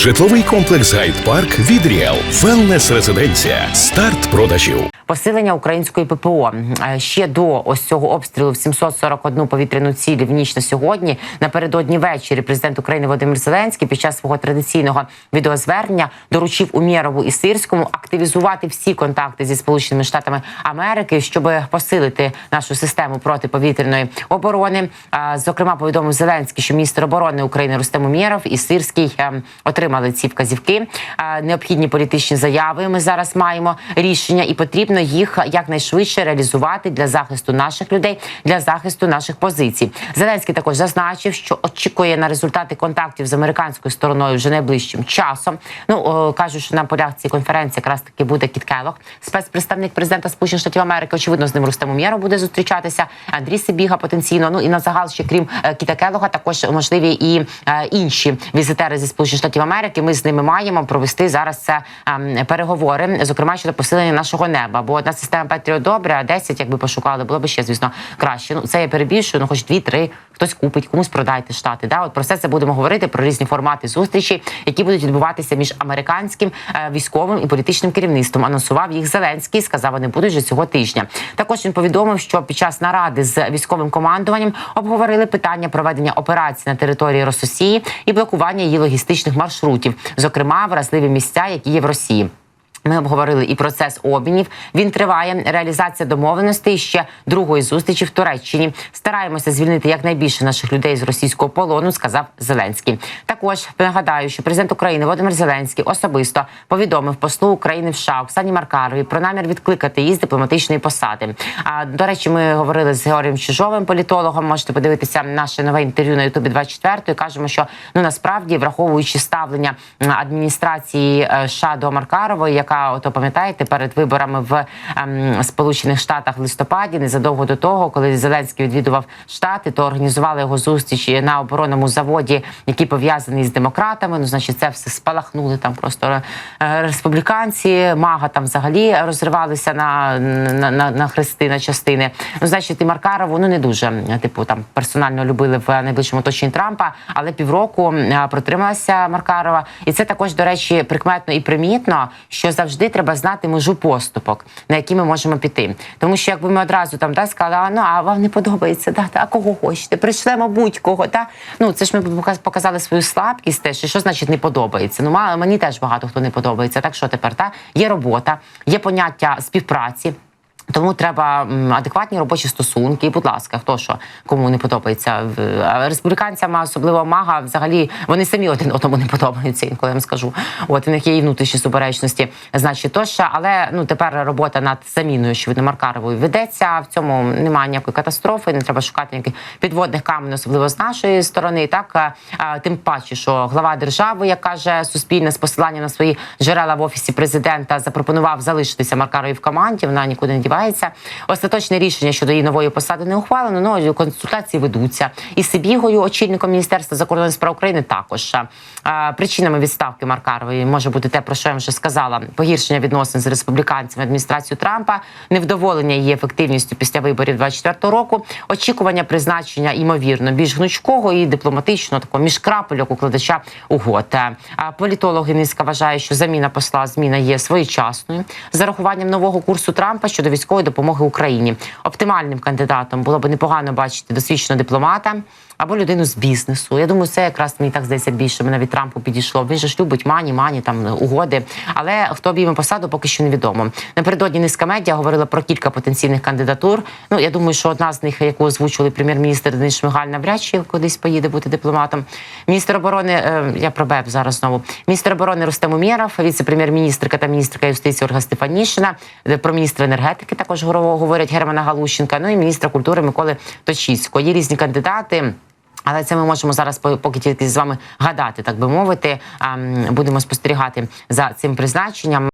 Житловий комплекс Гайд Парк від Ріел. Велнес резиденція. Старт продажів. Посилення української ППО Е, ще до ось цього обстрілу в 741 повітряну ціль в ніч на сьогодні. Напередодні ввечері президент України Володимир Зеленський під час свого традиційного відеозвернення доручив Умєрову і Сирському активізувати всі контакти зі Сполученими Штатами Америки, щоб посилити нашу систему протиповітряної оборони. Е, Зокрема, повідомив Зеленський, що міністр оборони України Рустем Умєров і Сирський е, отримали ці вказівки. Необхідні політичні заяви. Ми зараз маємо рішення, і потрібно їх якнайшвидше реалізувати для захисту наших людей, для захисту наших позицій. Зеленський також зазначив, що очікує на результати контактів з американською стороною вже найближчим часом. Ну о, кажуть, що на полях цієї конференції якраз таки буде Кіт Келлог, спецпредставник президента Сполучених Штатів Америки. Очевидно, з ним Рустем Умєров буде зустрічатися. Андрій Сибіга потенційно. Ну і на загал ще крім е, Кіта Келлога, також можливі і е, інші візитери зі Сполучених Штатів Америки. Ми з ними маємо провести зараз це ем, переговори, зокрема щодо посилення нашого неба. Бо одна система Петріо добре, а 10, якби пошукали, було б ще звісно краще. Ну це я перебільшую, ну хоч дві-три. Хтось купить, комусь продайте штати. Да, от про все це будемо говорити про різні формати зустрічі, які будуть відбуватися між американським е, військовим і політичним керівництвом. Анонсував їх Зеленський. Сказав, вони будуть вже цього тижня. Також він повідомив, що під час наради з військовим командуванням обговорили питання проведення операцій на території Рососії і блокування її логістичних маршрутів, зокрема вразливі місця, які є в Росії. Ми обговорили і процес обмінів. Він триває. Реалізація домовленостей ще другої зустрічі в Туреччині. Стараємося звільнити якнайбільше наших людей з російського полону, сказав Зеленський. Також нагадаю, що президент України Володимир Зеленський особисто повідомив послу України в США Оксані Маркарові про намір відкликати її з дипломатичної посади. А до речі, ми говорили з Георгієм Чижовим, політологом. Можете подивитися наше нове інтерв'ю на Ютубі 24 і Кажемо, що ну насправді враховуючи ставлення адміністрації е, США до Маркарової, яка ото пам'ятаєте перед виборами в ем, Сполучених Штатах в листопаді, незадовго до того, коли Зеленський відвідував штати, то організували його зустрічі на оборонному заводі, який пов'язаний з демократами. Ну, значить, це все спалахнули там просто е, республіканці. Мага там взагалі розривалися на, на, на, на хрести, на частини. Ну, значить, і Маркарову ну не дуже типу там персонально любили в найближчому оточенні Трампа, але півроку е, протрималася Маркарова, і це також, до речі, прикметно і примітно, що завжди треба знати межу поступок, на які ми можемо піти. Тому що якби ми одразу там да, сказали, а ну а вам не подобається, да, та, а кого хочете? Прийшлемо будь-кого. Та? Ну це ж ми показ- показали свою слабкість теж. Що значить не подобається? Ну мало мені теж багато хто не подобається. Так що тепер та є робота, є поняття співпраці. Тому треба адекватні робочі стосунки. І, будь ласка, хто що кому не подобається республіканцям, особливо мага, взагалі вони самі один одному не подобаються. Інколи я вам скажу. От в них є і внутрішні суперечності, значить тощо. Але ну тепер робота над заміною очевидно Маркаровою ведеться. В цьому немає ніякої катастрофи. Не треба шукати ніяких підводних каменів, особливо з нашої сторони. Так тим паче, що глава держави, як каже Суспільне з посиланням на свої джерела в офісі президента, запропонував залишитися Маркарові в команді. Вона нікуди не дівається. Остаточне рішення щодо її нової посади не ухвалено. Ну консультації ведуться і Сибігою, очільником міністерства закордонних справ України, також причинами відставки Маркарової може бути те, про що я вже сказала: погіршення відносин з республіканцями адміністрацією Трампа, невдоволення її ефективністю після виборів 24 року, очікування призначення ймовірно більш гнучкого і дипломатичного такого міжкрапельок укладача угод. А політологи низка вважає, що заміна посла зміна є своєчасною з зарахуванням нового курсу Трампа щодо військової допомоги Україні. Оптимальним кандидатом було б непогано бачити досвідченого дипломата або людину з бізнесу. Я думаю, це якраз мені так здається більше мене від Трампу підійшло. Він же ж любить мані, мані там угоди. Але хто обійме посаду, поки що невідомо. Напередодні низка медіа говорила про кілька потенційних кандидатур. Ну я думаю, що одна з них, яку озвучували прем'єр-міністр Денис Шмигаль, навряд чи кудись поїде бути дипломатом. Міністр оборони е, я про БЕП зараз знову. Міністр оборони Рустем Умєров, віце-прем'єр-міністрка та міністрка юстиції Ольга Стефанішина. Е, Про міністра енергетики також говорять Германа Галущенка. Ну і міністра культури Миколи Точіцького. Є різні кандидати. Але це ми можемо зараз по- поки тільки з вами гадати, так би мовити. Ем, Будемо спостерігати за цим призначенням.